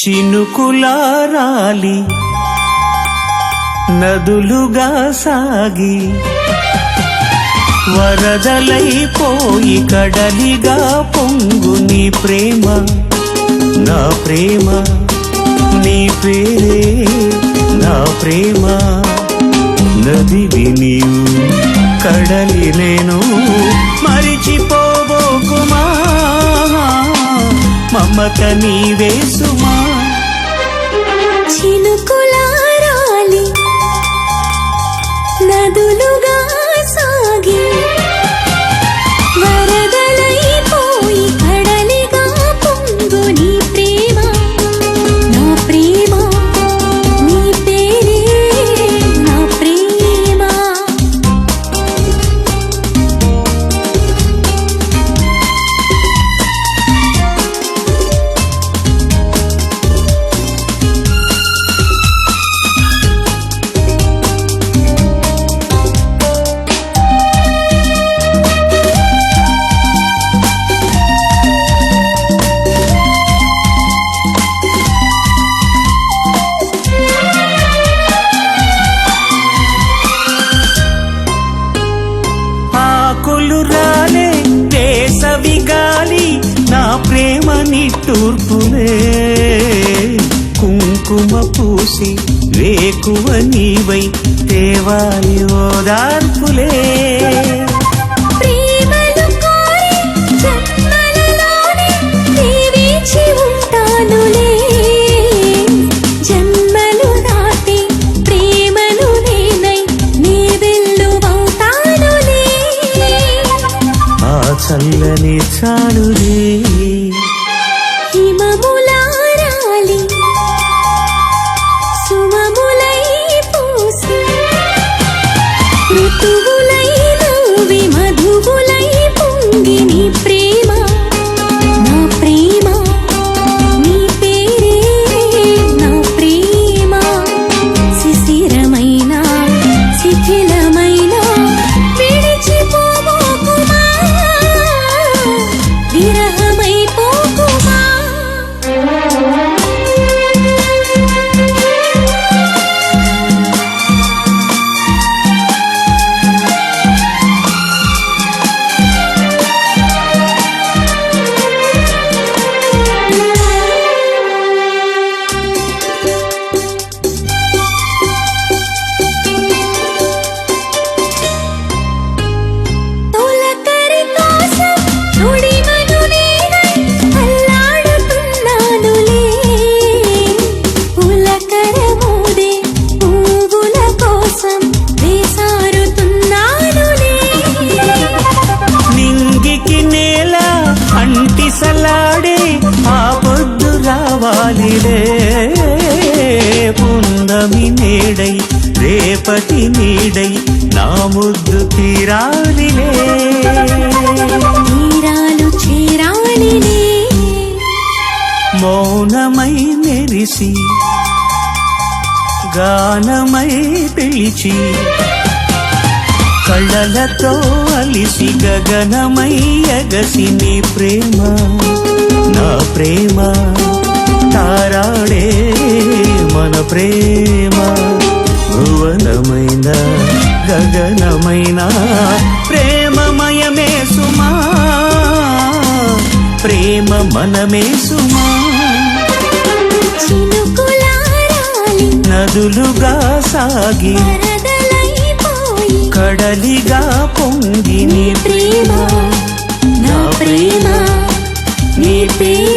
చినుకులారాలి నదులుగా సాగి వరదలైపోయి కడలిగా పొంగు నీ ప్రేమ నా ప్రేమ నీ పేరే నా ప్రేమ. నదివి నీవు కడలి నేను మమత నీవే సుమా. చినుకులారాలి నదులు ప్రేమ కుంకుమ పూసి వేకువ నీవై తేవాలి రావాలిలే పుందమి నేడై రేపటి నీడై నా ముద్దు తీరాలిలే. తీరాలు చేరాలిలే. మౌనమై మెరిసి గానమై పిలిచి కళ్ళలతో అలిసి గగనమై ఎగసి నీ ప్రేమ నా ప్రేమ. తారాడే మన ప్రేమ భువనమైన గగనమైన ప్రేమమయమే సుమా ప్రేమ మనమే సుమా. నదులుగా సాగి కడలిగా పొంగి నీ ప్రేమ నా ప్రేమ నీ పేరే